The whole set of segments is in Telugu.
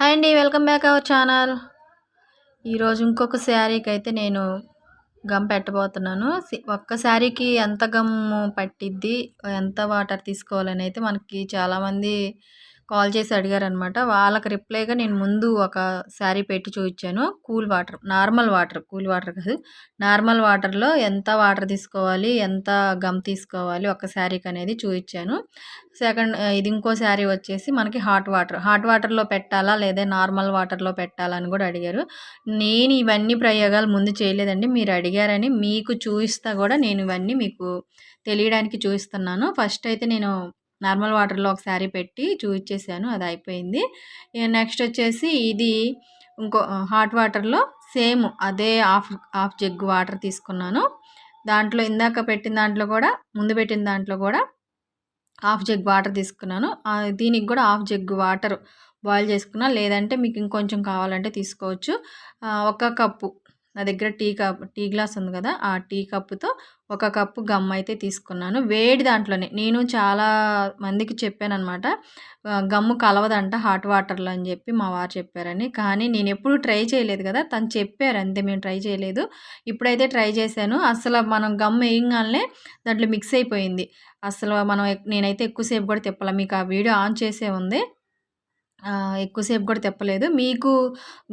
హాయ్ అండి వెల్కమ్ బ్యాక్ అవర్ ఛానల్. ఈరోజు ఇంకొక శారీకి అయితే నేను గమ్ పెట్టబోతున్నాను. ఒక్క శారీకి ఎంత గమ్ పట్టిద్ది ఎంత వాటర్ తీసుకోవాలని అయితే మనకి చాలామంది కాల్ చేసి అడిగారనమాట. వాళ్ళకి రిప్లైగా నేను ముందు ఒక శారీ పెట్టి చూపించాను. Cool water normal water cool water కాదు. నార్మల్ వాటర్లో ఎంత వాటర్ తీసుకోవాలి ఎంత గమ్ తీసుకోవాలి ఒక శారీకి అనేది చూపించాను. సెకండ్ ఇది ఇంకో శారీ వచ్చేసి మనకి హాట్ వాటర్. హాట్ వాటర్లో పెట్టాలా లేదా నార్మల్ వాటర్లో పెట్టాలా అని కూడా అడిగారు. నేను ఇవన్నీ ప్రయోగాలు ముందు చేయలేదండి. మీరు అడిగారని మీకు చూపిస్తా కూడా నేను ఇవన్నీ మీకు తెలియడానికి చూపిస్తున్నాను. ఫస్ట్ అయితే నేను నార్మల్ వాటర్లో ఒక శారీ పెట్టి చూపించేసాను అది అయిపోయింది. నెక్స్ట్ వచ్చేసి ఇది ఇంకో హాట్ వాటర్లో సేమ్ అదే హాఫ్ హాఫ్ జగ్గు వాటర్ తీసుకున్నాను. దాంట్లో ఇందాక పెట్టిన దాంట్లో కూడా ముందు పెట్టిన దాంట్లో కూడా హాఫ్ జగ్ వాటర్ తీసుకున్నాను. దీనికి కూడా హాఫ్ జగ్ వాటర్ బాయిల్ చేసుకున్నా లేదంటే మీకు ఇంకొంచెం కావాలంటే తీసుకోవచ్చు. ఒక కప్పు నా దగ్గర టీ కప్ టీ గ్లాస్ ఉంది కదా ఆ టీ కప్పుతో ఒక కప్పు గమ్ అయితే తీసుకున్నాను. వేడి దాంట్లోనే. నేను చాలా మందికి చెప్పానమాట గమ్ము కలవదంట హాట్ వాటర్లో అని చెప్పి మా వారు చెప్పారని. కానీ నేను ఎప్పుడు ట్రై చేయలేదు కదా తను చెప్పారు అంతే మేము ట్రై చేయలేదు. ఇప్పుడైతే ట్రై చేశాను. అసలు మనం గమ్ వేయగానే దాంట్లో మిక్స్ అయిపోయింది. అసలు మనం నేనైతే ఎక్కువసేపు కూడా తిప్పలే. మీకు ఆ వీడియో ఆన్ చేసే ఉంది. ఎక్కువసేపు కూడా తిప్పలేదు. మీకు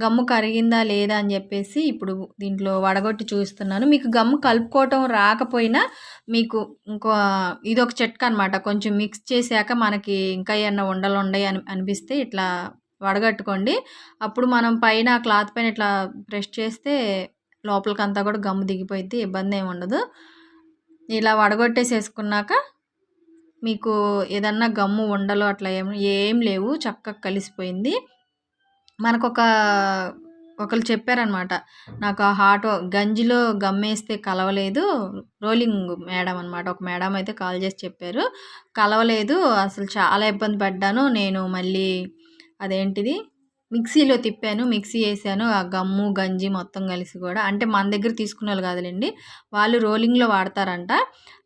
గమ్ము కరిగిందా లేదా అని చెప్పేసి ఇప్పుడు దీంట్లో వడగొట్టి చూస్తున్నాను. మీకు గమ్ము కలుపుకోవటం రాకపోయినా మీకు ఇంకో ఇది ఒక చెట్క అనమాట కొంచెం మిక్స్ చేశాక మనకి ఇంకా ఏమన్నా ఉండలు ఉండయి అని అనిపిస్తే ఇట్లా వడగట్టుకోండి. అప్పుడు మనం పైన క్లాత్ పైన ఇట్లా ప్రెస్ చేస్తే లోపలికంతా కూడా గమ్ము దిగిపోయింది ఇబ్బంది ఏమి ఉండదు. ఇలా వడగొట్టేసేసుకున్నాక మీకు ఏదన్నా గమ్ము ఉండలు అట్లా ఏం ఏం లేవు చక్కగా కలిసిపోయింది. మనకొక ఒకరు చెప్పారనమాట నాకు ఆ హాట్ గంజిలో గమ్మేస్తే కలవలేదు. రోలింగ్ మేడం అనమాట ఒక మేడం అయితే కాల్ చేసి చెప్పారు. కలవలేదు అసలు చాలా ఇబ్బంది పడ్డాను నేను మళ్ళీ అదేంటిది మిక్సీలో తిప్పాను మిక్సీ వేసాను ఆ గమ్ము గంజి మొత్తం కలిసి కూడా. అంటే మన దగ్గర తీసుకునే వాళ్ళు కాదులేండి వాళ్ళు రోలింగ్లో వాడతారంట.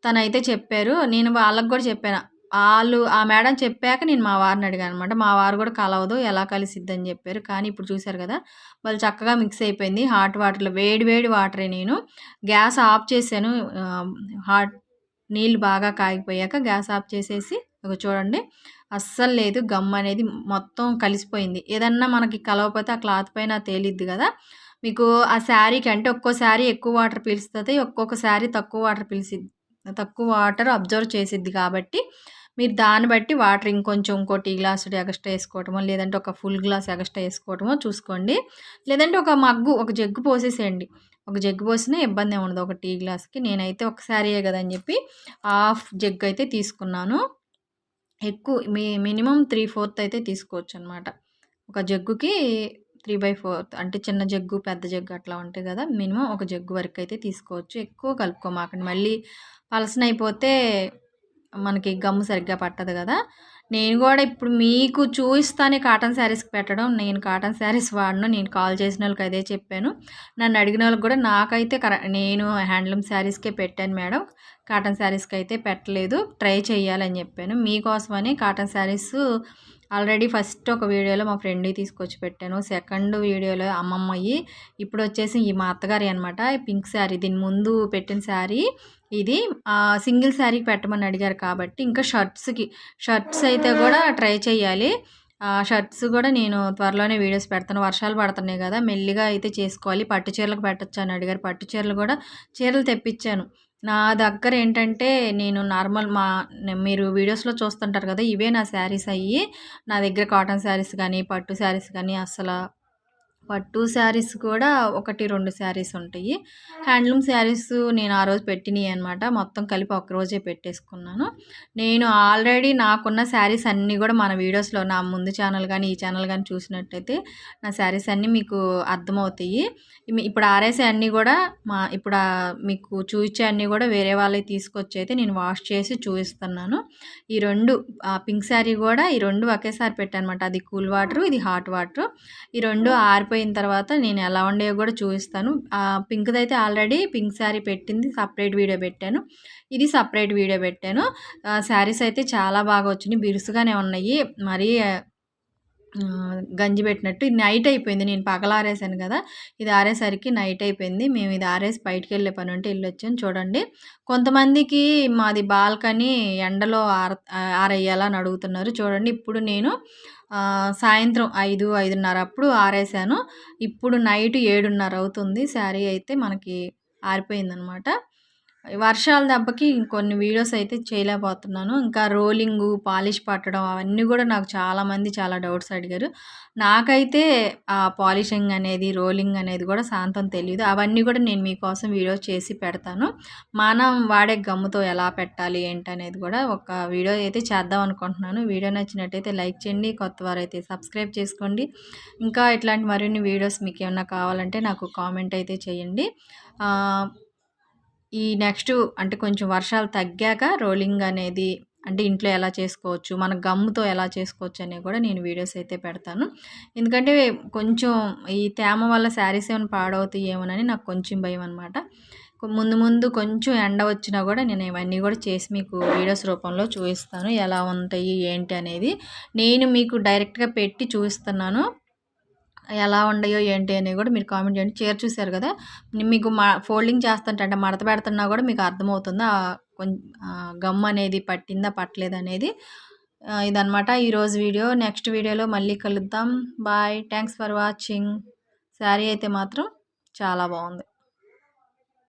తనైతే చెప్పారు నేను వాళ్ళకి కూడా చెప్పాను. వాళ్ళు ఆ మేడం చెప్పాక నేను మా వారిని అడిగాను అనమాట మా వారు కూడా కలవదు ఎలా కలిసిద్ది అని చెప్పారు. కానీ ఇప్పుడు చూశారు కదా వాళ్ళు చక్కగా మిక్స్ అయిపోయింది. హాట్ వాటర్లో వేడి వేడి వాటరే నేను. గ్యాస్ ఆఫ్ చేశాను హాట్ నీళ్ళు బాగా కాగిపోయాక గ్యాస్ ఆఫ్ చేసేసి ఇక చూడండి. అస్సలు లేదు. గమ్ అనేది మొత్తం కలిసిపోయింది. ఏదన్నా మనకి కలవకపోతే ఆ క్లాత్ పైన తేలిద్ది కదా. మీకు ఆ శారీకి అంటే ఒక్కో శారీ ఎక్కువ వాటర్ పీల్స్తుంది ఒక్కొక్క శారీ తక్కువ వాటర్ పీల్చిద్ది తక్కువ వాటర్ అబ్జర్వ్ చేసిద్ది కాబట్టి మీరు దాన్ని బట్టి వాటర్ ఇంకొంచెం ఇంకో టీ గ్లాస్ ఎగస్ట్రా వేసుకోవటమో లేదంటే ఒక ఫుల్ గ్లాస్ ఎగస్ట్రా వేసుకోవటమో చూసుకోండి. లేదంటే ఒక మగ్గు ఒక జగ్గు పోసేసేయండి. ఒక జగ్గు పోసినా ఇబ్బంది ఉండదు. ఒక టీ గ్లాస్కి. నేనైతే ఒక శారీయే కదా అని చెప్పి హాఫ్ జగ్ అయితే తీసుకున్నాను. ఎక్కువ మీ మినిమం త్రీ ఫోర్త్ అయితే తీసుకోవచ్చు అనమాట ఒక జగ్గుకి త్రీ బై ఫోర్త్ అంటే చిన్న జగ్గు పెద్ద జగ్గు అట్లా ఉంటాయి కదా మినిమం ఒక జగ్గు వరకు అయితే తీసుకోవచ్చు. ఎక్కువ కలుపుకోమాకండి. మళ్ళీ పలసన అయిపోతే మనకి గమ్ము సరిగ్గా పట్టదు కదా నేను కూడా ఇప్పుడు మీకు చూపిస్తానే కాటన్ శారీస్కి పెట్టడం. నేను కాటన్ శారీస్ వాడను. నేను కాల్ చేసిన వాళ్ళకి అదే చెప్పాను. నన్ను అడిగిన వాళ్ళకి కూడా నాకైతే కర నేను హ్యాండ్లూమ్ శారీస్కే పెట్టాను మేడం. కాటన్ శారీస్కి అయితే పెట్టలేదు. ట్రై చేయాలని చెప్పాను. మీకోసమని కాటన్ శారీస్ ఆల్రెడీ ఫస్ట్ ఒక వీడియోలో మా ఫ్రెండ్ తీసుకొచ్చి పెట్టాను. సెకండ్ వీడియోలో అమ్మమ్మయ్యి. ఇప్పుడు వచ్చేసి ఈ మా అత్తగారి అనమాట పింక్ శారీ దీని ముందు పెట్టిన శారీ ఇది సింగిల్ శారీకి పెట్టమని అడిగారు కాబట్టి ఇంకా షర్ట్స్కి షర్ట్స్ అయితే కూడా ట్రై చేయాలి. ఆ షర్ట్స్ కూడా నేను త్వరలోనే వీడియోస్ పెడతాను. వర్షాలు పడుతున్నాయి కదా మెల్లిగా అయితే చేసుకోవాలి. పట్టు చీరలకు పెట్టచ్చు అని అడిగారు. పట్టు చీరలు కూడా చీరలు తెప్పించాను. నా దగ్గర ఏంటంటే నేను నార్మల్ మా మీరు వీడియోస్లో చూస్తుంటారు కదా ఇవే నా శారీస్ అయ్యి నా దగ్గర కాటన్ శారీస్ కానీ పట్టు శారీస్ కానీ అసలు పట్టు శారీస్ కూడా ఒకటి రెండు శారీస్ ఉంటాయి. హ్యాండ్లూమ్ శారీస్ నేను ఆ రోజు పెట్టినాయి అనమాట మొత్తం కలిపి ఒక రోజే పెట్టేసుకున్నాను. నేను ఆల్రెడీ నాకున్న శారీస్ అన్నీ కూడా మన వీడియోస్లో నా ముందు ఛానల్ కానీ ఈ ఛానల్ కానీ చూసినట్టయితే నా శారీస్ అన్నీ మీకు అర్థమవుతాయి. ఇప్పుడు ఆరేసే అన్నీ కూడా మా ఇప్పుడు మీకు చూపించే అన్నీ కూడా వేరే వాళ్ళకి తీసుకొచ్చి అయితే నేను వాష్ చేసి చూపిస్తున్నాను. ఈ రెండు ఆ పింక్ శారీ కూడా ఈ రెండు ఒకేసారి పెట్టానమాట. అది కూల్ వాటర్ ఇది హాట్ వాటర్. ఈ రెండు ఆరిపోయి అయిపోయిన తర్వాత నేను ఎలా ఉండేవో కూడా చూపిస్తాను. పింక్ది అయితే ఆల్రెడీ పింక్ శారీ పెట్టింది సపరేట్ వీడియో పెట్టాను. ఇది సపరేట్ వీడియో పెట్టాను. శారీస్ అయితే చాలా బాగా వచ్చినాయి బిరుసుగానే ఉన్నాయి. మరీ గంజి పెట్టినట్టు. ఇది నైట్ అయిపోయింది. నేను పగల ఆరేసాను కదా. ఇది ఆరేసరికి నైట్ అయిపోయింది. మేము ఇది ఆరేసి బయటికి వెళ్ళే పని ఉంటే వెళ్ళొచ్చాను చూడండి. కొంతమందికి మాది బాల్కనీ ఎండలో ఆర ఆరేయాలని అడుగుతున్నారు. చూడండి. ఇప్పుడు నేను సాయంత్రం ఐదు ఐదున్నర అప్పుడు ఆరేసాను. ఇప్పుడు నైట్ ఏడున్నర అవుతుంది. శారీ అయితే మనకి ఆరిపోయిందనమాట. వర్షాల దెబ్బకి కొన్ని వీడియోస్ అయితే చేయలేకపోతున్నాను. ఇంకా రోలింగు పాలిష్ పట్టడం అవన్నీ కూడా నాకు చాలామంది చాలా డౌట్స్ అడిగారు. నాకైతే ఆ పాలిషింగ్ అనేది రోలింగ్ అనేది కూడా శాంతం తెలియదు అవన్నీ కూడా నేను మీకోసం వీడియో చేసి పెడతాను. మనం వాడే గమ్ముతో ఎలా పెట్టాలి ఏంటి అనేది కూడా ఒక వీడియో అయితే చేద్దాం అనుకుంటున్నాను. వీడియో నచ్చినట్టయితే లైక్ చేయండి కొత్త వారైతే సబ్స్క్రైబ్ చేసుకోండి. ఇంకా ఇట్లాంటి మరిన్ని వీడియోస్ మీకు ఏమన్నా కావాలంటే నాకు కామెంట్ అయితే చేయండి. ఈ నెక్స్ట్ అంటే కొంచెం వర్షాలు తగ్గాక రోలింగ్ అనేది అంటే ఇంట్లో ఎలా చేసుకోవచ్చు మన గమ్ముతో ఎలా చేసుకోవచ్చు అనేవి కూడా నేను వీడియోస్ అయితే పెడతాను. ఎందుకంటే కొంచెం ఈ తేమ వల్ల శారీస్ ఏమైనా పాడవుతాయేమోనని నాకు కొంచెం భయం అనమాట ముందు ముందు కొంచెం ఎండ వచ్చినా కూడా నేను ఇవన్నీ కూడా చేసి మీకు వీడియోస్ రూపంలో చూపిస్తాను ఎలా ఉంటాయి ఏంటి అనేది. నేను మీకు డైరెక్ట్గా పెట్టి చూపిస్తున్నాను. ఎలా ఉండయో ఏంటి అని కూడా మీరు కామెంట్ చేయండి. చీర చూశారు కదా? మీకు మా ఫోల్డింగ్ చేస్తుంటే మడత పెడుతున్నా కూడా మీకు అర్థమవుతుంది. కొంచెం గమ్ అనేది పట్టిందా పట్టలేదు అనేది. ఇదనమాట ఈరోజు వీడియో. నెక్స్ట్ వీడియోలో మళ్ళీ కలుద్దాం. Bye. Thanks for watching. Sari అయితే మాత్రం చాలా బాగుంది.